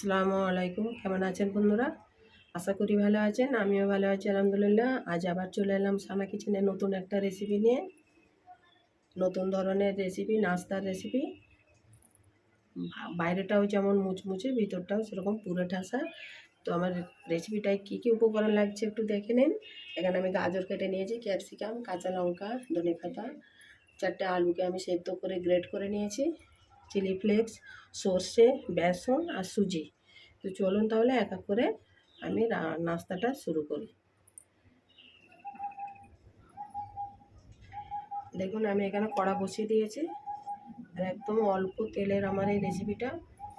আসসালামু আলাইকুম। কেমন আছেন বন্ধুরা? আশা করি ভালো আছেন, আমিও ভালো আছি, আলহামদুলিল্লাহ। আজ আবার চলে এলাম সানা কিচেনে নতুন একটা রেসিপি নিয়ে। নতুন ধরনের রেসিপি নাস্তার রেসিপি বাইরেটাও যেমন মুচমুচে, ভিতরটাও সেরকম পুরো ঠাসা। তো আমার রেসিপিটায় কী কী উপকরণ লাগছে একটু দেখে নিন। এখানে আমি গাজর কেটে নিয়েছি ক্যাপসিকাম কাঁচা লঙ্কা, ধনে পাতা। চারটে আলুকে আমি সেদ্ধ করে গ্রেট করে নিয়েছি। চিলি ফ্লেক্স, সর্ষে, বেসন আর সুজি। তো চলুন তাহলে এক এক করে আমি নাস্তাটা শুরু করি। দেখুন, আমি এখানে কড়া বসিয়ে দিয়েছি। আর একদম অল্প তেলের আমার এই রেসিপিটা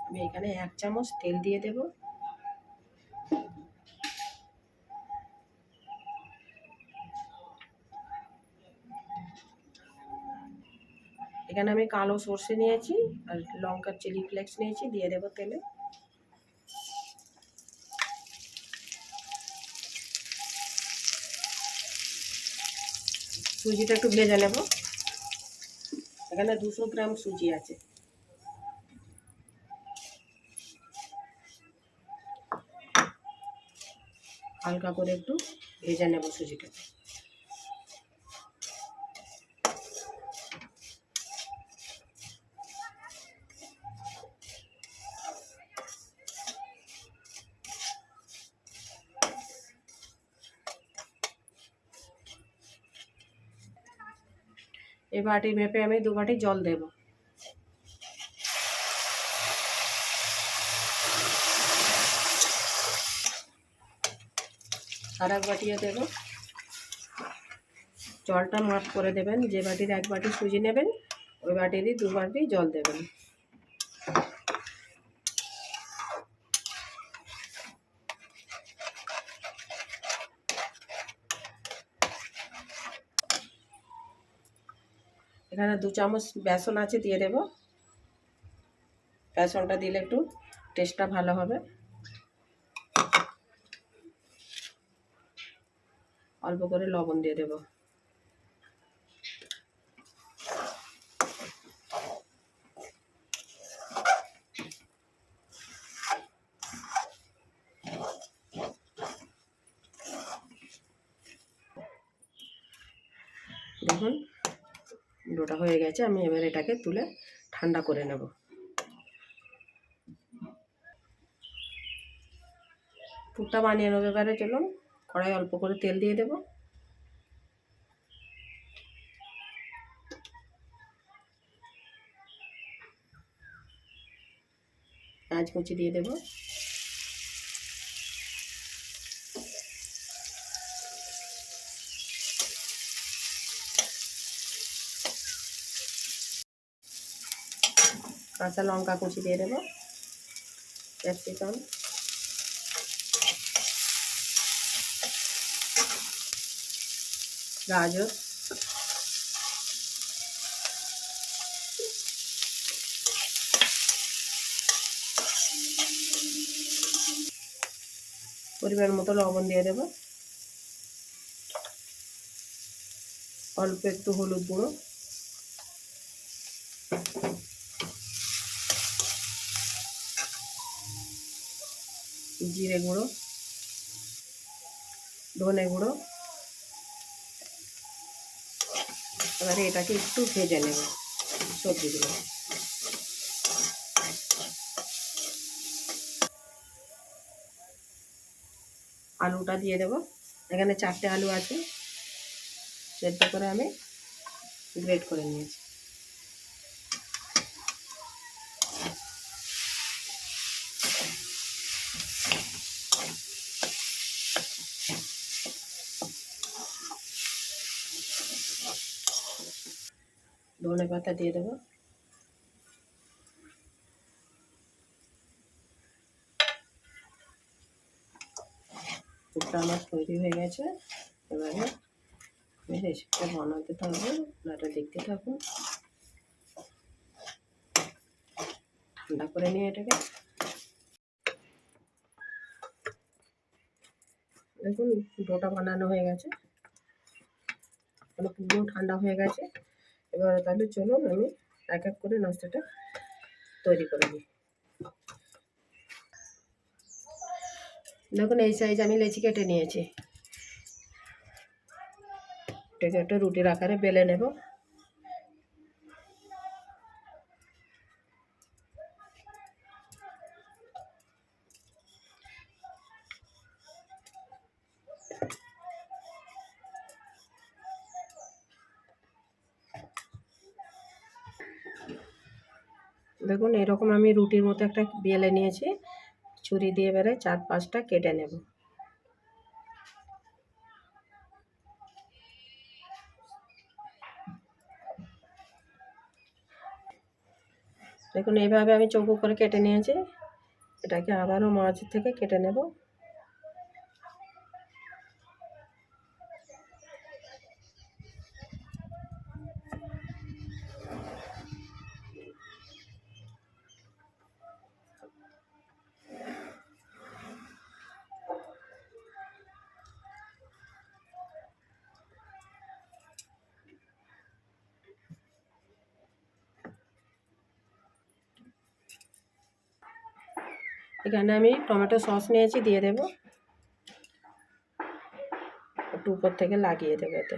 আমি এখানে এক চামচ তেল দিয়ে দেব। এখানে আমি কালো সর্ষে নিয়েছি আর লঙ্কার চিলি ফ্লেক্স নিয়েছি, দিয়ে দেবো তেলে। সুজিটা একটু ভেজে নেব। এখানে দুশো গ্রাম সুজি আছে। হালকা করে একটু ভেজে নেব সুজিটা এই বাটি মেপে আমি দু বাটি জল দেব। আর এক বাটিও দেব। জলটা মাপ করে দেবেন, যে বাটির এক বাটি সুজি নেবেন, ওই বাটিরই দু বাটি জল দেবেন এখানে দু চামচ বেসন আছে দিয়ে দেব। বেসনটা দিলে একটু টেস্টটা ভালো হবে। অল্প করে লবণ দিয়ে দেব। দেখুন ডোটা হয়ে গেছে, আমি এবার এটাকে তুলে ঠান্ডা করে নেব। পুরটা বানিয়ে নেব এবারে, চলুন কড়াই অল্প করে তেল দিয়ে দেব। পেঁয়াজ কুচি দিয়ে দেবো। কাঁচা লঙ্কা কুচি দিয়ে দেবো, ক্যাপসিকাম। গাজর। পরিমাণ মতো লবণ দিয়ে দেবো। অল্প একটু হলুদ গুঁড়ো। জিরে গুঁড়ো, ধনে গুঁড়ো। এবারে এটাকে একটু ভেজে নেব সবজিগুলো। আলুটা দিয়ে দেব। এখানে চারটে আলু আছে। সেদ্ধ করে আমি গ্রেট করে নিয়েছি। ধনে পাতা দিয়ে দেবো। আমার তৈরি হয়ে গেছে। এবারে আমি রেসিপিটা বানাতে থাকব, আপনারা দেখতে থাকুন। ঠান্ডা করে নিয়ে এটাকে। দেখুন ডোটা বানানো হয়ে গেছে। পুরো ঠান্ডা হয়ে গেছে। এবার তাহলে চলুন আমি এক এক করে নাস্তাটা তৈরি করে নিই। দেখুন এই সাইজ আমি লেচি কেটে নিয়েছি। এটা একটা রুটির আকারে বেলে নেব। দেখুন, এরকম আমি রুটির মতো একটা বেলে নিয়েছি। ছুরি দিয়ে এবারে চার পাঁচটা কেটে নেব। দেখুন, এইভাবে আমি চৌকো করে কেটে নিয়েছি। এটাকে আবারও মাছ থেকে কেটে নেব। এখানে আমি টমেটো সস নিয়েছি, দিয়ে দেব। একটু উপর থেকে লাগিয়ে দেবো এতে।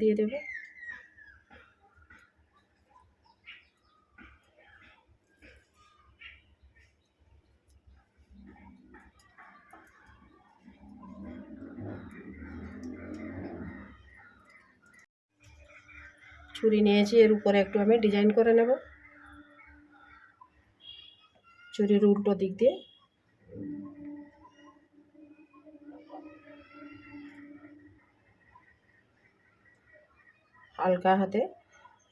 দিয়ে দেবো। ছুরি নিয়েছি, এর উপরে একটু আমি ডিজাইন করে নেব। ছুরির উল্টো দিক দিয়ে। হালকা হাতে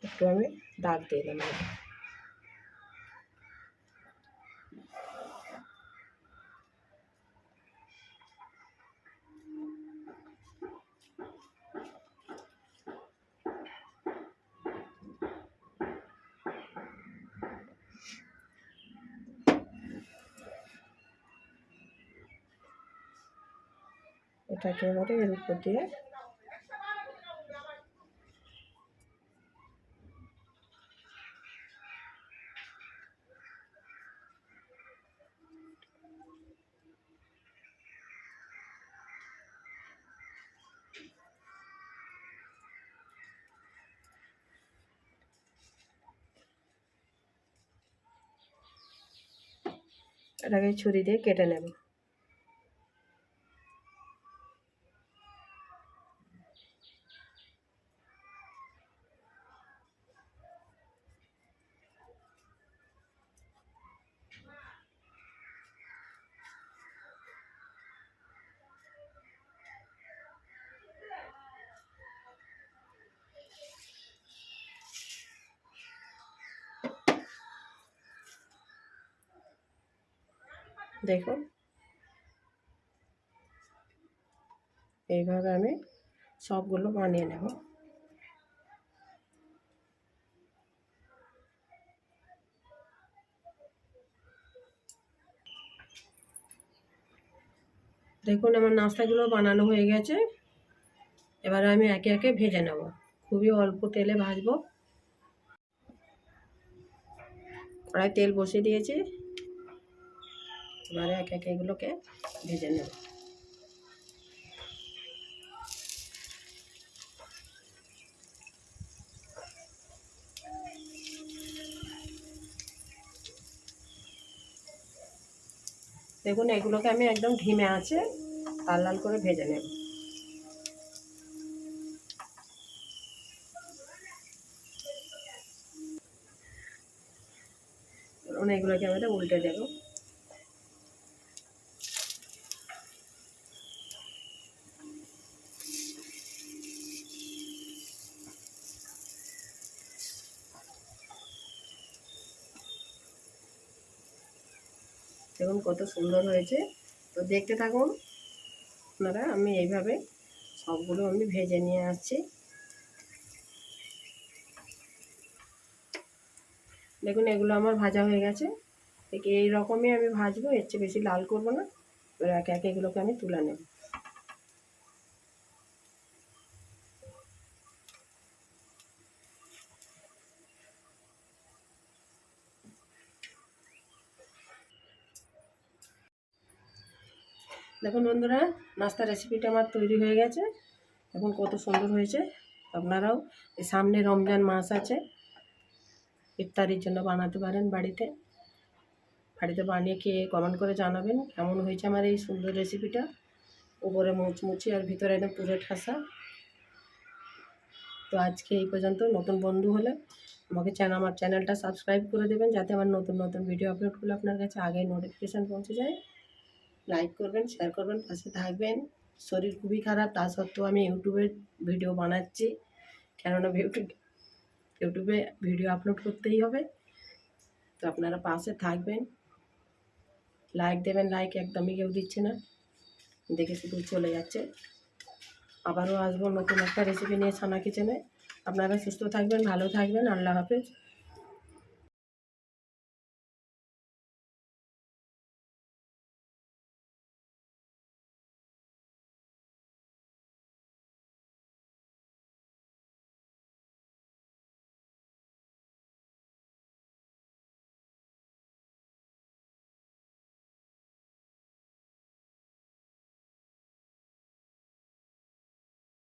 একটু আমি দাগ দিয়ে দিলাম এটাকে এবারে এর উপর দিয়ে। এটাকে ছুরি দিয়ে কেটে নেব। দেখুন এইভাবে আমি সবগুলো বানিয়ে নেব। দেখুন, আমার নাস্তাগুলো বানানো হয়ে গেছে। এবারে আমি একে একে ভেজে নেব। খুবই অল্প তেলে ভাজবো। কড়াই তেল বসিয়ে দিয়েছি। এবারে এক এক এগুলোকে ভেজে নেব। দেখুন, এগুলোকে আমি একদম ধিমে আছে, লাল লাল করে ভেজে নেব। এগুলোকে আমি উল্টে দেবো। দেখুন কত সুন্দর হয়েছে। তো দেখতে থাকুন আপনারা, আমি এইভাবে সবগুলো আমি ভেজে নিয়ে আসছি। দেখুন, এগুলো আমার ভাজা হয়ে গেছে। এই রকমই আমি ভাজবো, এর চেয়ে বেশি লাল করব না। এবার একে একে এগুলোকে আমি তুলে নেব। দেখুন বন্ধুরা নাস্তার রেসিপিটা আমার তৈরি হয়ে গেছে এখন কত সুন্দর হয়েছে। আপনারাও সামনে রমজান মাস আছে, ইফতারির জন্য বানাতে পারেন বাড়িতে। বাড়িতে বানিয়ে খেয়ে কমেন্ট করে জানাবেন কেমন হয়েছে আমার এই সুন্দর রেসিপিটা উপরে মুচমুচি আর ভিতরে একদম পুরো ঠাসা। তো আজকে এই পর্যন্ত, নতুন বন্ধু হলে আমাকে চ্যানেল আমার চ্যানেলটা সাবস্ক্রাইব করে দেবেন যাতে আমার নতুন নতুন ভিডিও আপলোড করলে আপনার কাছে আগে নোটিফিকেশান পৌঁছে যায়। লাইক করবেন শেয়ার করবেন, পাশে থাকবেন। শরীর খুবই খারাপ, তা সত্ত্বেও আমি ইউটিউবে ভিডিও বানাচ্ছি। কেননা ইউটিউব ইউটিউবে ভিডিও আপলোড করতেই হবে। তো আপনারা পাশে থাকবেন। লাইক দেবেন লাইক একদমই কেউ দিচ্ছে না। দেখে শুধু চলে যাচ্ছে। আবারও আসব নতুন একটা রেসিপি নিয়ে ছানা কিচেনে আপনারা সুস্থ থাকবেন, ভালো থাকবেন। আল্লাহ হাফেজ।